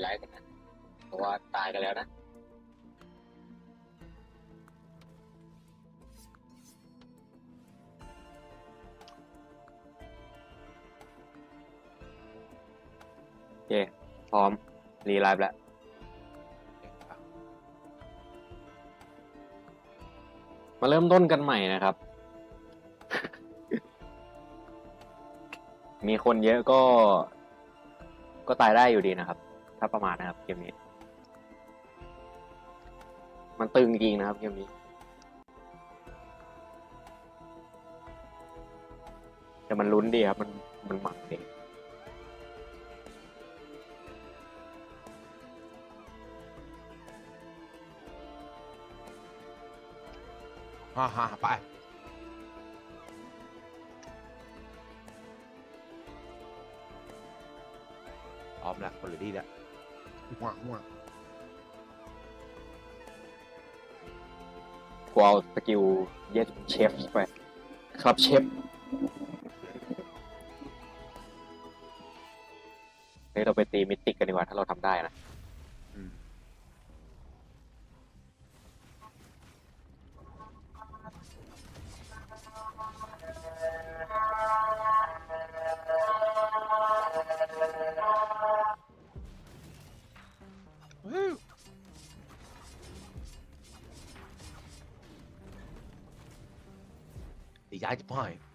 ไลค์กันนะ เพราะว่าตายกันแล้วนะโอเค พร้อม รีไลฟ์แล้ว มาเริ่มต้นกันใหม่นะครับ มีคนเยอะก็ ก็ตายได้อยู่ดีนะครับ ถ้าประมาทนะครับเกมนี้ มันตึงจริงนะครับเกมนี้ แต่มันลุ้นดีครับ มันมันหมักดีฮ่าฮ่าไปพร้อมแล้วคนหลือดีแล้วห่วงห่วง กูเอาสกิลเย็ดเชฟไป ครับเชฟเฮ้ยเราไปตีมิติกกันดีกว่าถ้าเราทำได้นะ ดีใจ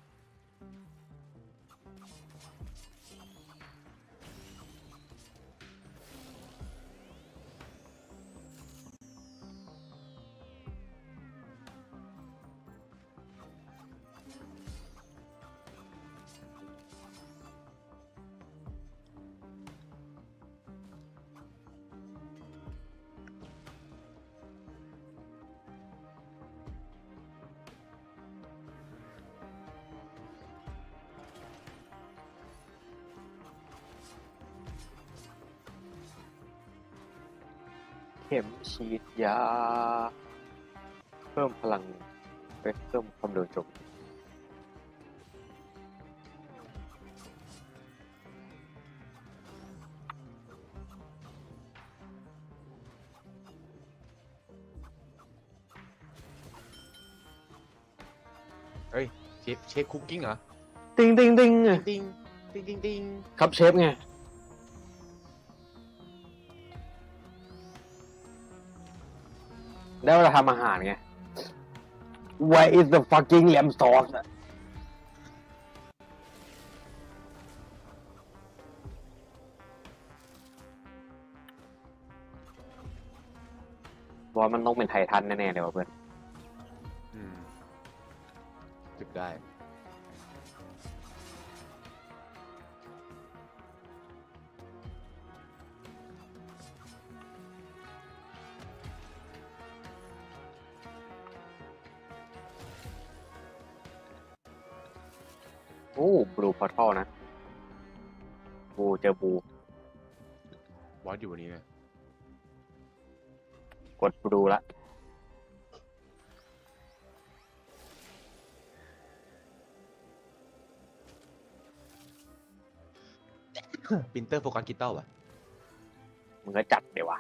ข็มฉีดยา เพิ่มพลังเอ้ยเพิ่มความเร็วโจมตีเฮ้ยเชฟเชฟคุกกิ้งเหรอ ติงติงติงติงติงติงติงครับเชฟไง ได้เวลาทำอาหารไง Where is the fucking lamb sauce อะว่ามันต้องเป็นไททันแน่ๆเลยว่ะเพื่อน อืมจุดได้ เจอบูบอสอยู่วันนี้ไหมกดบลูละปินเตอร์โฟกัสกิตเตอร์วะมึงก็จัดเดี๋ยววะ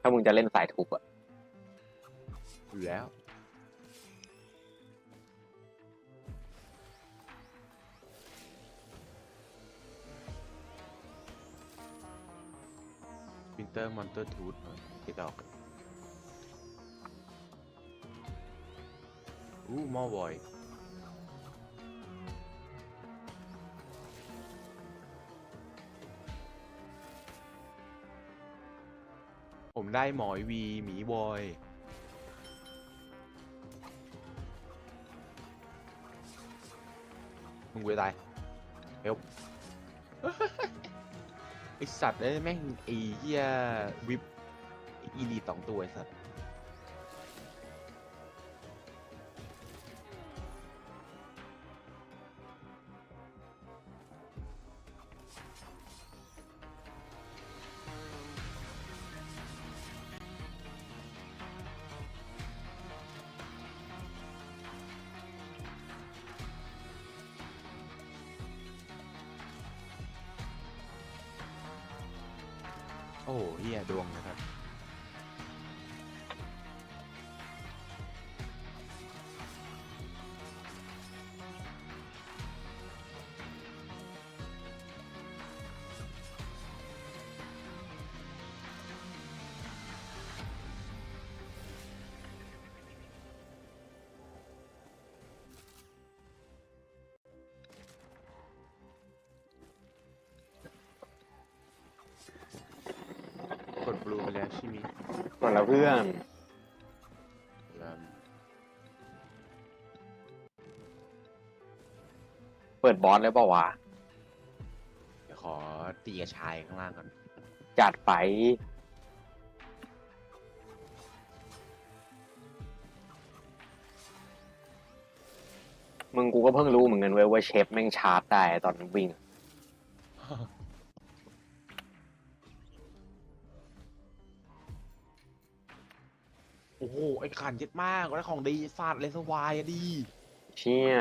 ถ้ามึงจะเล่นสายทุบอะอยู่แล้ว เตอร์มอนเตอร์ทูธคิดออกอู้มอวอยผมได้หมอยวีหมีวอยมึงเวตาย ไอสัตว์ไอ้แม่งไอเฮียวิบอีลีสองตัวไอสัตว์ หเฮียดวงนะ กดบลูไปแล้วใช่ไหมหมดแล้วเพื่อนครับเปิดบอสเลยเปล่าวะเดี๋ยวขอตีกระชายข้างล่างก่อน จัดไปมึงกูก็เพิ่งรู้เหมือนกันเว้ยว่าเชฟแม่งชาร์จได้ตอนวิ่ง โอ้โห ไอ้ขันเย็ดมากแล้วของดีฟาดเลสวายอะดี เชี่ย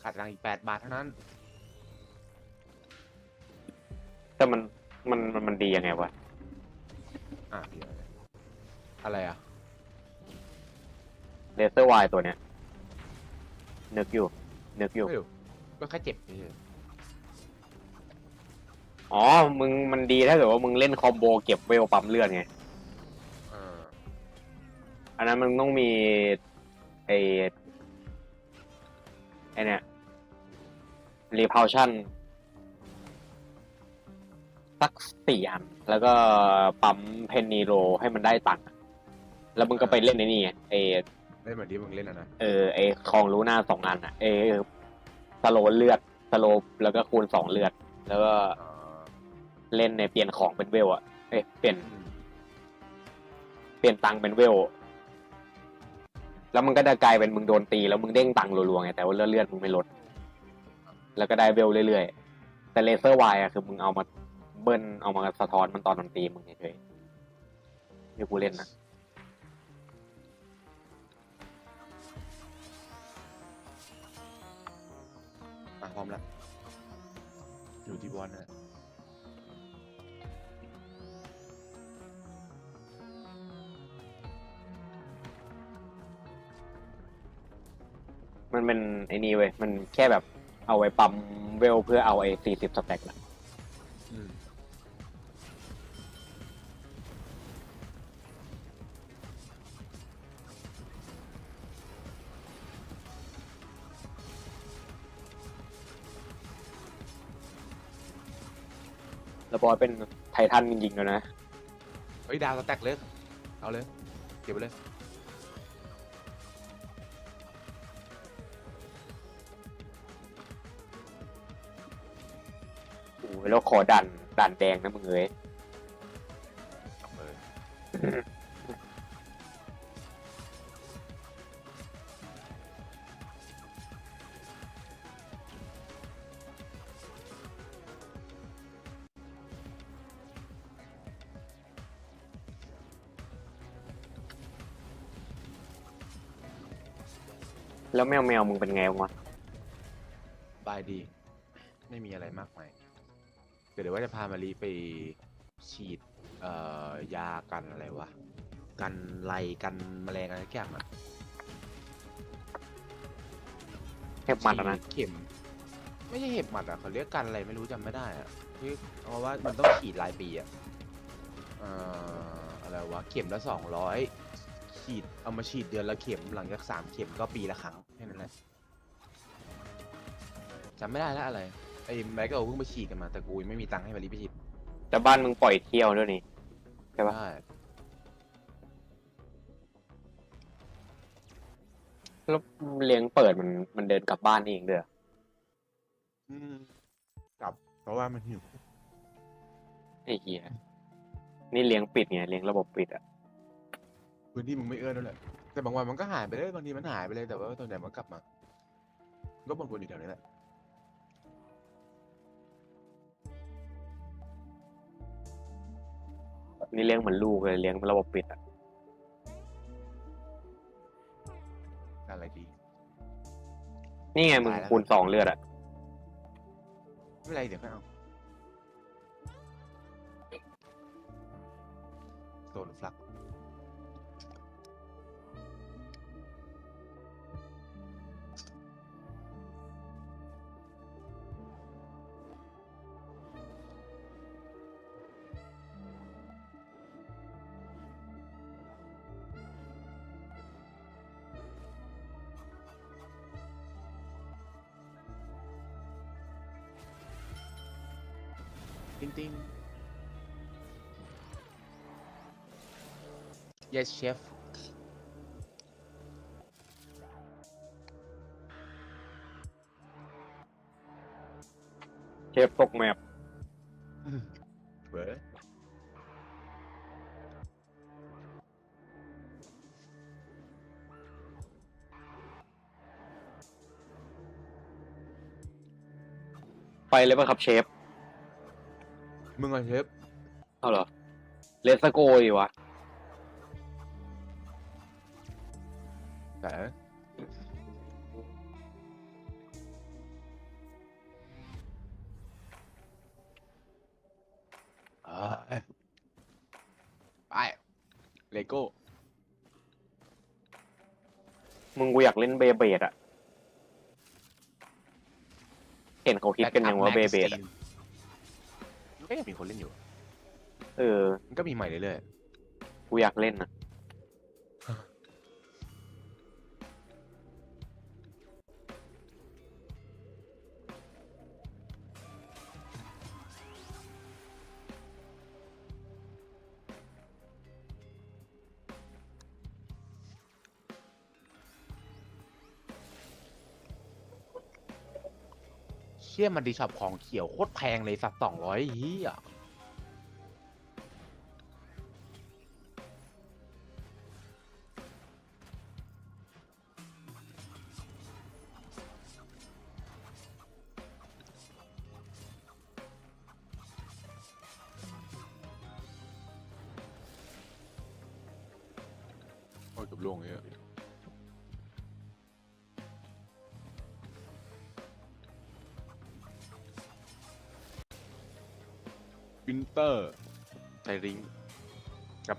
ขาดตังค์อีกแปดบาทเท่านั้น แต่มันมันมันมันดียังไงวะ อะเดี๋ยวอะไรอะ เลเซอร์วายตัวเนี้ย นึกอยู่ นึกอยู่ ไม่รู้ก็แค่เจ็บเฉยอ๋อ มึงมันดีถ้าเกิดว่ามึงเล่นคอมโบเก็บเวลปั๊มเลือดไง ๆอ่าอันนั้นมันต้องมีไอไอเนี่ยรีพาวชั่นสักสี่อัน แล้วก็ปั๊มเพนนีโรให้มันได้ตังค์อะแล้วมึงก็ไปเล่นในนี่ไงไอได้เหมือนที่มึงเล่นอะนะเออไอคลองรู้หน้าสองอันอะไอสโลเลือดสโลแล้วก็คูณสองเลือด แล้วก็อ่าเล่นในเปลี่ยนของเป็นเวลอะเอ้ยเปลี่ยน อืมเปลี่ยนตังค์เป็นเวล แล้วมันก็จะกลายเป็นมึงโดนตี แล้วมึงเด้งตังค์รัวๆไงแต่ว่าเลือดเลือดมึงไม่ลด แล้วก็ได้เวลเรื่อยๆ แต่เลเซอร์ไวอะคือมึงเอามา เบิ้ลเอามาสะท้อนมันตอนมันตีมึงเฉยๆที่กูเล่นนะอะพร้อมแล้วอยู่ที่บอลนะมันเป็นไอ้นี่เว้ย มันแค่แบบเอาไว้ปั๊มเวลเพื่อเอาไอ้สี่สิบสแต็กนะ อืม แล้วบอสเป็นไททันจริงๆแล้วนะ เฮ้ยดาวสแต็กเลยเอาเลย เก็บไปเลย โอ้โหแล้วคอดันดันแดงนะมึงเอ้ย แล้วแมวแมวมึงเป็นไงวะบายดี ไม่มีอะไรมากมายเดี๋ยวเดี๋ยวว่าจะพามารีไปฉีดเอ่อยากันอะไรวะ กันไรกันแมลงอะไรสักอย่างอะแค่มันอะนะฉีดเข็ม ไม่ใช่เห็บหมัดอะเขาเรียกกันอะไรไม่รู้จำไม่ได้อะที่เพราะว่ามันต้องฉีดรายปีอะเอ่ออะไรวะเข็มละสองร้อย ฉีดเอามาฉีดเดือนละเข็มหลังจากสามเข็มก็ปีละครั้งแค่นั้นแหละจำไม่ได้แล้วอะไรไอ้แม็กก็เพิ่งไปฉีดกันมาแต่กูยังไม่มีตังค์ให้มารีไปฉีดแต่บ้านมึงปล่อยเที่ยวด้วยนี่ ใช่ปะได้แล้วเลี้ยงเปิดมันมันเดินกลับบ้านเองเด้ออืมกลับ เพราะว่ามันหิวไอ้เหี้ยนี่เลี้ยงปิดไงเลี้ยงระบบปิดอะ พื้นที่มึงไม่เอื้อนั่นแหละแต่บางวันมันก็หายไปเลยบางทีมันหายไปเลยแต่ว่าตอนไหนมันกลับมา ก็บนๆอยู่แถวนี้แหละนี่เลี้ยงเหมือนลูกเลยเลี้ยงระบบปิดอะอะไรดี นี่ไงมึงตายแล้วคูณสองเลือดอะไม่เป็นไรเดี๋ยวค่อยเอาโซนฟลัก ติ้งติ้ง yes chef เชฟตกแมปเว้ยไปเลยป่ะครับเชฟ มึงอะเชฟเอาเหรอเลสโกดีวะแต่เอ้ยไปเลโก้มึงกูอยากเล่นเบเบดอะเห็นเขาคิดกันยังว่าเบเบดอะมัน ก็ยังมีคนเล่นอยู่ เออ มันก็มีใหม่เรื่อยกูอยากเล่นอะ เชี่ยมันดีช็อปของเขียวโคตรแพงเลยสักสองร้อยเฮีย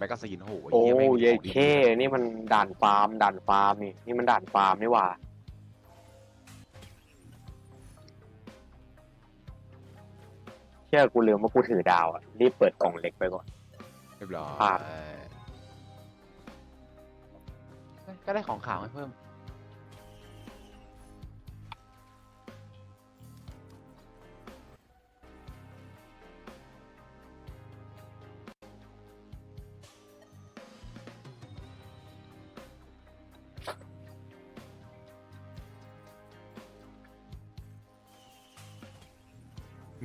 กับแมกกาซีนโอ้โหโอ้หี้แม่งมีเยของดี เค นี่มันด่านฟาร์มด่านฟาร์มนี่นี่มันด่านฟาร์มนี่หว่า เชื่อกูลืมว่ากูถือดาวอะรีบเปิดกล่องเล็กไปก่อน เรียบร้อยครับ ก็ได้ของขาวให้เพิ่ม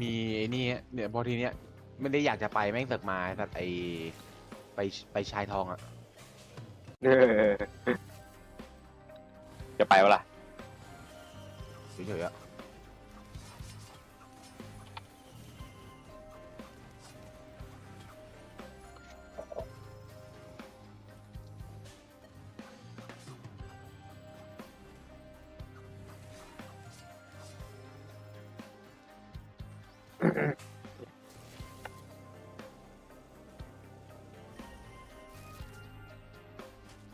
มีไอ้นี่เนี่ยพอทีเนี้ยไม่ได้อยากจะไปแม่งเสอกมาแต่ไอไปไปชายทองอะเออจะไปวะล่ะเฉยๆอะ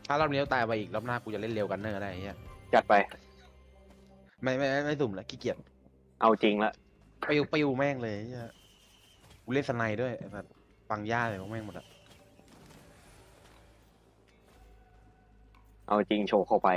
ถ้ารอบนี้เราตายไปอีกรอบหน้ากูจะเล่นเร็วกันเนอร์ได้ไอ้เหี้ยจัดไป ไม่ไม่ไม่ไม่สุ่มแล้วขี้เกียจเอาจริงละปิวปิวแม่งเลยไอ้เหี้ยกูเล่นสไนด์ด้วยไอ้สัสฟังย่าเลยพวกแม่งหมดอะเอาจริงโชว์เข้าไป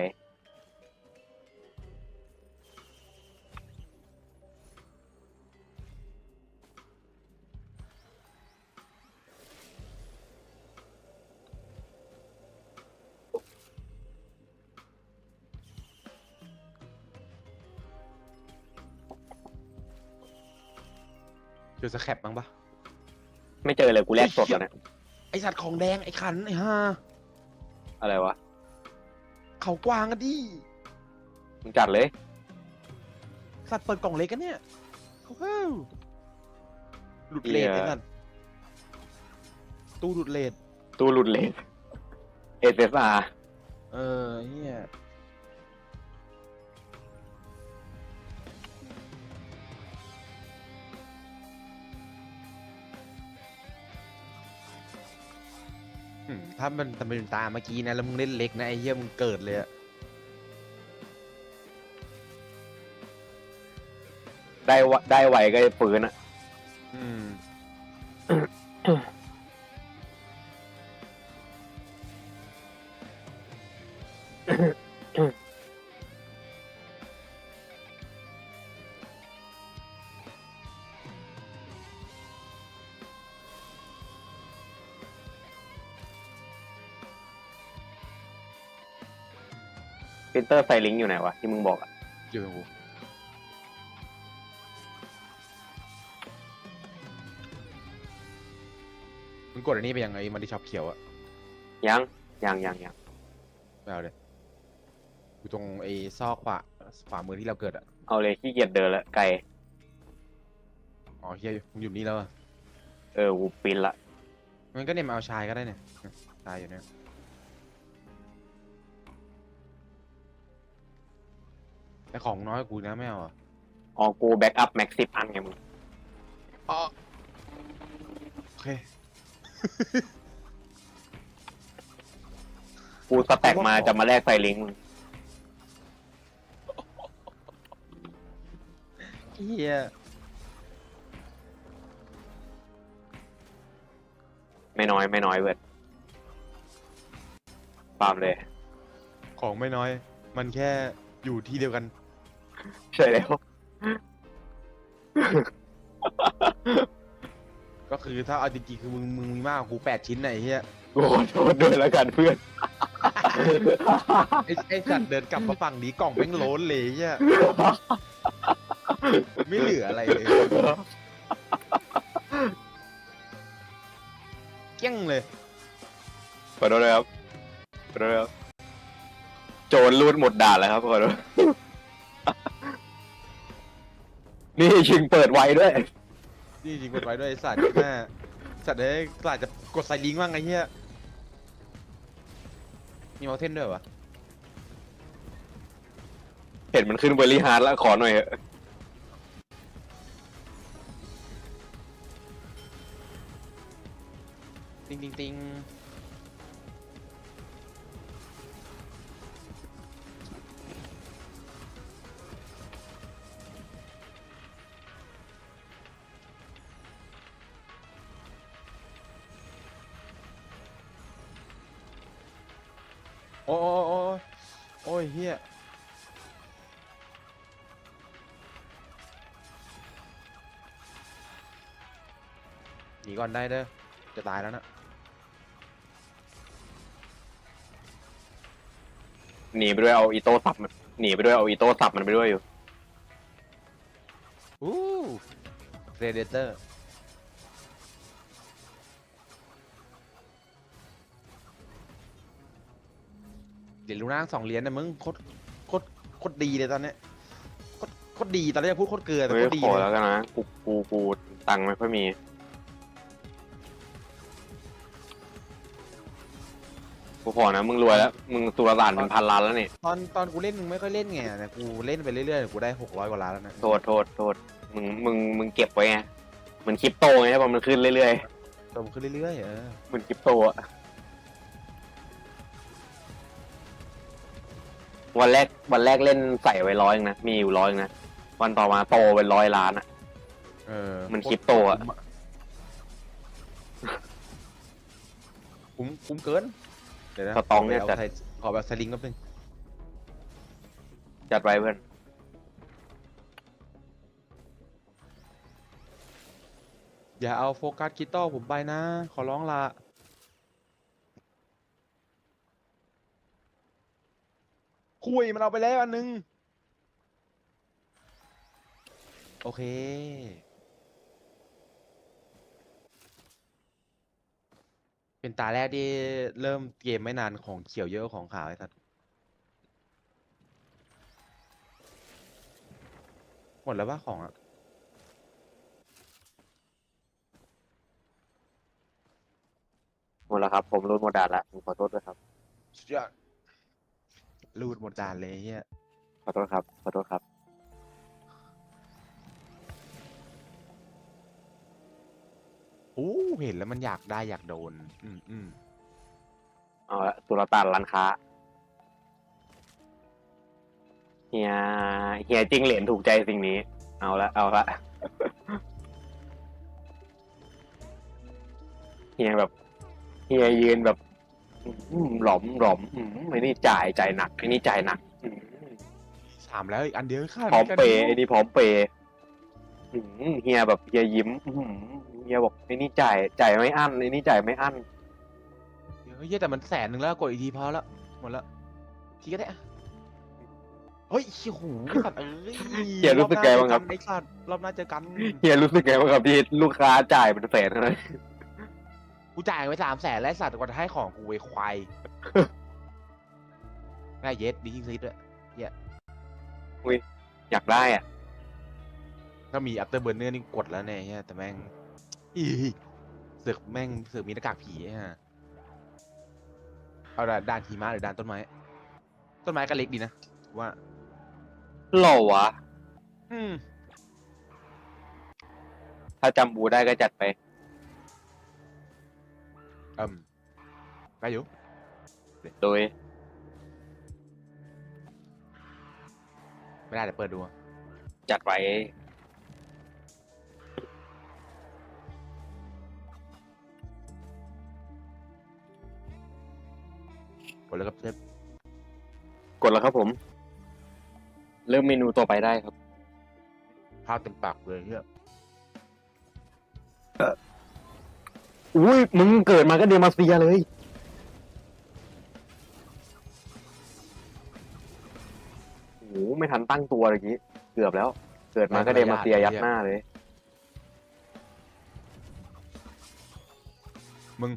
เจอสแคปบ้างปะไม่เจอเลยกูแลกสดแล้วเนี่ยไอสัตว์ของแดงไอขันไอห่าอะไรวะเขากวางกันดิมึงจัดเลย สัตว์เปิดกล่องเล็กกันเนี่ยโอ้โหหลุดเลนเหี้ยไอสัตว์ตู้ดูดเลดตู้หลุดเลน SSR เออเฮีย ถ้ามันทำเป็นตาเมื่อกี้นะ แล้วมึงเล่นเล็กนะ ไอ้เหี้ยมึงเกิดเลยอะได้วะได้ไวก็ปืนอะอืม พินเตอร์ไซลิงอยู่ไหนวะที่มึงบอกอะอยู่กับกูมึงกดอันนี้ไปยังไงมันที่ช็อปเขียวอะยังยังยังยังไม่เอาเลยอยู่ตรงไอ้ซอกขวาขวามือที่เราเกิดอะเอาเลยขี้เกียจเดินละไกลอ๋อเฮียมึงอยู่นี่แล้วอะเออกูปินละมันก็เนี่ยมาเอาชายก็ได้เนี่ยชายอยู่เนี่ย แต่ของน้อยกว่ากูนะไม่เอาอะอ๋อกูแบ็กอัพแม็กซิบอันไงมึงอ๋อโอเคกูสแต็กมาจะมาแลกไซลิงมึงเฮียไม่น้อยไม่น้อยเว้ยฟาร์มเลย ของไม่น้อย มันแค่อยู่ที่เดียวกัน ใช่แล้ว ก็คือถ้าเอาจริงๆคือมึงมึงมีมากกว่ากูแปดชิ้นไหนะไอ้เฮียกูขอโทษด้วยแล้วกันเพื่อน ไอ้ไอ้สัตว์เดินกลับมาฝั่งนี้กล่องแม่งโล้นเลยไอ้เฮียไม่เหลืออะไรเลยเกลี้ยงเลย ขอโทษเลยครับขอโทษครับโจรรูดหมดด่านแล้วครับขอโทษ นี่ชิงเปิดไวด้วย นี่จริงกดไว้ด้วยไอ้สัตว์แม่สัตว์เอ้ยกลาจะกดใส่ลิงก์บ้างไอ้เหี้ยมีมอเทนด้วยวะเห็นมันขึ้นเบอร์รี่ฮาร์ดแล้วขอหน่อยเถอะติงติงติง โอ้โอ้โอ้โอ้โอ้ยเฮียหนีก่อนได้เด้อ จะตายแล้วนะ หนีไปด้วยเอาอีโต้สับมันหนีไปด้วยเอาอีโต้สับมันไปด้วยอยู่ อู้เรเดเตอร์ ลูน่าสองเหรียญนะมึงโคตรโคตรโคตรดีเลยตอนเนี้ยโคตรโคตรดีตอนแรกพูดโคตรเกลือแต่เฮ้โคตรดีขอเลยแล้วกันนะกูกูกูตังค์ไม่ค่อยมีกูขอนะมึงรวยแล้วมึงสุรตานเป็นพันล้านแล้วนี่ตอนตอนกูเล่นมึงไม่ค่อยเล่นไงแต่กูเล่นไปเรื่อยๆกูได้หกร้อยกว่าล้านแล้วนะโทษโทษโทษมึงมึงมึงเก็บไว้ไงเหมือนคริปโตไงพอมันขึ้นเรื่อยโตมขึ้นเรื่อยๆเออๆเหมือนคริปโตอะ วันแรกวันแรกเล่นใส่ไว้ร้อยเองนะมีอยู่ร้อยเองนะวันต่อมาโตเป็นร้อยล้านอะ เออมันคริปโตอะ คุ้มคุ้มเกิน เดี๋ยวนะสตองเนี่ยขจัอดไปเอาไทยขอแบบสลิงแป๊บนึงจัดไว้เพื่อนอย่าเอาโฟกัสคริสตัลผมไปนะ ขอร้องละ คุยมันเอาไปแล้วอันนึง โอเค เป็นตาแรกที่เริ่มเกมไม่นานของเขียวเยอะกว่าของขาวไอ้สัสหมดแล้วว่าของอะดแล้วครับ ผมรูดหมดด่านละผมขอโทษด้วยครับ สุดยอด รูดหมดจานเลยเฮียขอโทษครับ ขอโทษครับ โอ้เห็นแล้วมันอยากได้อยากโดน อืมอืมเอาละสุลต่านร้านค้า เฮีย เฮียจริงเหรียญถูกใจสิ่งนี้ เอาละ เอาละ เฮียแบบ เฮียยืนแบบอืม หลอมหลอมอืมไอ้นี่จ่ายจ่ายหนักไอ้นี่จ่ายหนักอืมสามแล้วอีกอันเดียวค่ะพร้อมเปย์กัไอ้นี่พร้อมเปย์อืมเฮียแบบเฮียยิ้มอืมเฮียบอกไอ้นี่จ่ายจ่ายไม่อั้นไอ้นี่จ่ายไม่อั้นเฮียแต่มันแสนหนึ่งแล้วกดอีกทีพอแล้วหมดแล้วทีก็ได้อะเฮ้ยโอ้โหสัตว์เอ้ยเฮียรู้สึกไงบ้างครับอหน้เจอกันไอ้สัตว์รอบหน้าเจอกัน เฮียรู้สึกไงบ้างครับที่ลูกค้าจ่ายเป็นแสนขนาดนั้น กูจ่ายไปสามแสนแล้วไอ้สัตว์กว่าจะให้ของกูไอ้ควายได้เย็ดดีจริงๆด้วยอยากได้อะ ถ้ามีอัปเตอร์เบอร์เนอร์นี่กดแล้วเนี่ยเหี้ยแต่แม่งอีเสือกแม่งเสือกมีหน้ากากผีฮะเอาด่านด่านหิมะหรือด่านต้นไม้ ต้นไม้ก็เล็กดีนะว่า หล่อวะ อืม ถ้าจำบูได้ก็จัดไป อืมไปอยู่โดยไม่ได้แต่เปิดดูอะจัดไว้กดแล้วก็เซฟกดแล้วครับผม เริ่มเมนูต่อไปได้ครับ ข้าวเต็มปากเลยเฮีย อุ้ยมึงเกิดมาก็เดมาเซียเลยโอ้โหไม่ทันตั้งตัวเลยกี้เกือบแล้ว เกิดมาก็เดมาเซียยัดหน้าเลย มึง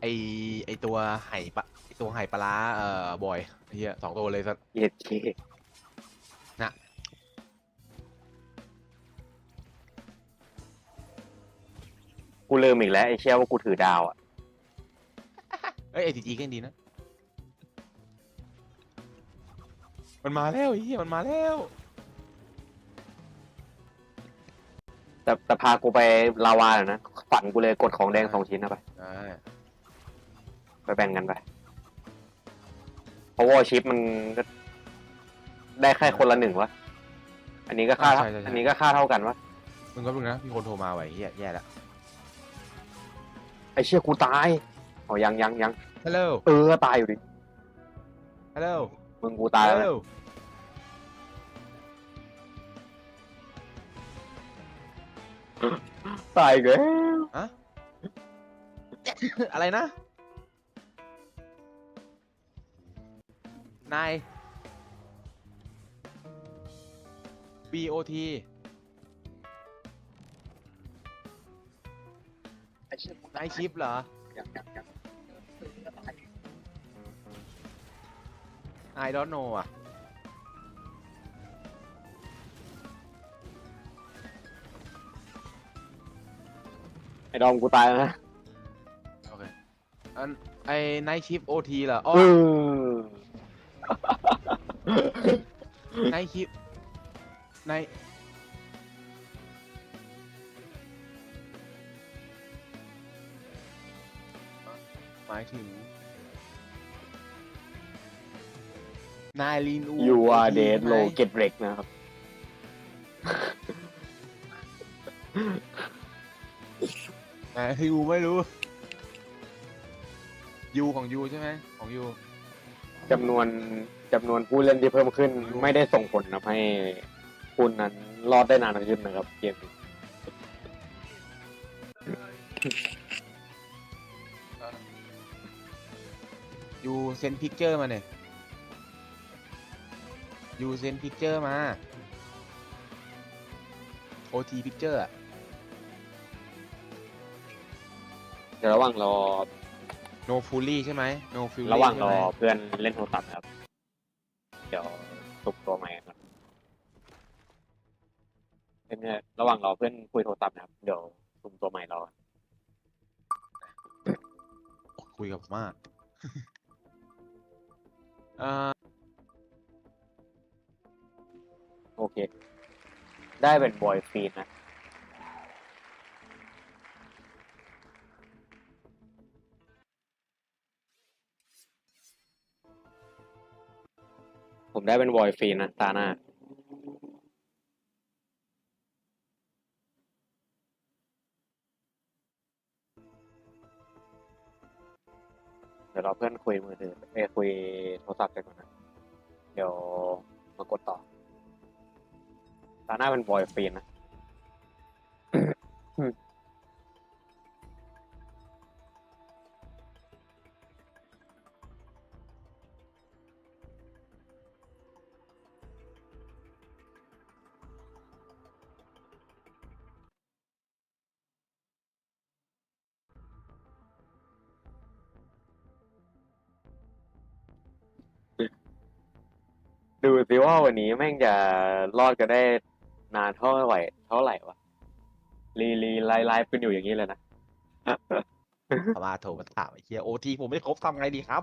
ไอไอตัวไห่ปะไอตัวไห่ปลาร้าเอ่อบอยเฮียสองตัวเลยสัตว์เย็ดเค กูเริ่มอีกแล้วไอ้เชี่ยว่ากูถือดาวอะเอ้ยไอทีจีก็ยังดีนะ มันมาแล้วไอ้เฮียมันมาแล้ว แต่แต่พากูไปลาวาหน่อยนะฝันกูเลยกดของแดงสองชิ้นนะไปอ่าไปแบ่งกันไปเพราะว่าชิปมันก็ได้แค่คนละหนึ่งวะอันนี้ก็ค่าอันนี้ก็ค่าเท่ากันวะ มึงก็มึงนะมีคนโทรมาไว้เฮียแย่แล้ว ไอ้เชี่ยกูตายอ๋อยังยังยังฮัลโหลเออตายอยู่ดิฮัลโหลมึงกูตายแล้วฮัลนะโหลตายอีกแล้วอะไรนะ นาย BOT นายชิปเหรอ I don't know อะ ไอ้ดอมกูตายแล้วนะโอเค อันไอ้นายชิป OT เหรอ อ๋อเออนายชิปนาายถึง นายลีนู you are OT dead ใช่ไหม low get wreck นะครับ นายยูไม่รู้ ยูของยูใช่ไหมของยู จำนวนจำนวนผู้เล่นที่เพิ่มขึ้น ไม่ได้ส่งผลทำให้คุณนั้นรอดได้นานขึ้นนะครับ เกมนี้ เซนพิกเจอร์มาเนี่ยยูเซนพิกเจอร์มา OT พิกเจอร์อะเดี๋ยวระหว่างรอ no fully ใช่ไหม no fully ระหว่างใช่รไมอเพื่อนเล่นโทรศัพท์นะครับ เดี๋ยวตุกตัวใหม่ก่อนเนี่ยระหว่างรอเพื่อนคุยโทรศัพท์นะครับ เดี๋ยวตุมตัวใหม่รอ คุยกับผมมาก เออโอเค ได้เป็นบอยฟีนนะผมได้เป็นบอยฟีนนะตาหน้า เดี๋ยวเราเพื่อนคุยมือถือเอยคุยโทรศัพท์กันก่อนนะ เดี๋ยวมากดต่อ ตาหน้าเป็นบอยฟีนนะ ว่าวันนี้แม่งจะรอดกันได้นานเท่าไหร่เท่าไหร่วะรีรีไลฟ์ไลฟ์กันอยู่อย่างนี้เลยนะ พม่าโทรมาถามไอ้เฮียโอทีผมไม่ครบทำไงดีครับ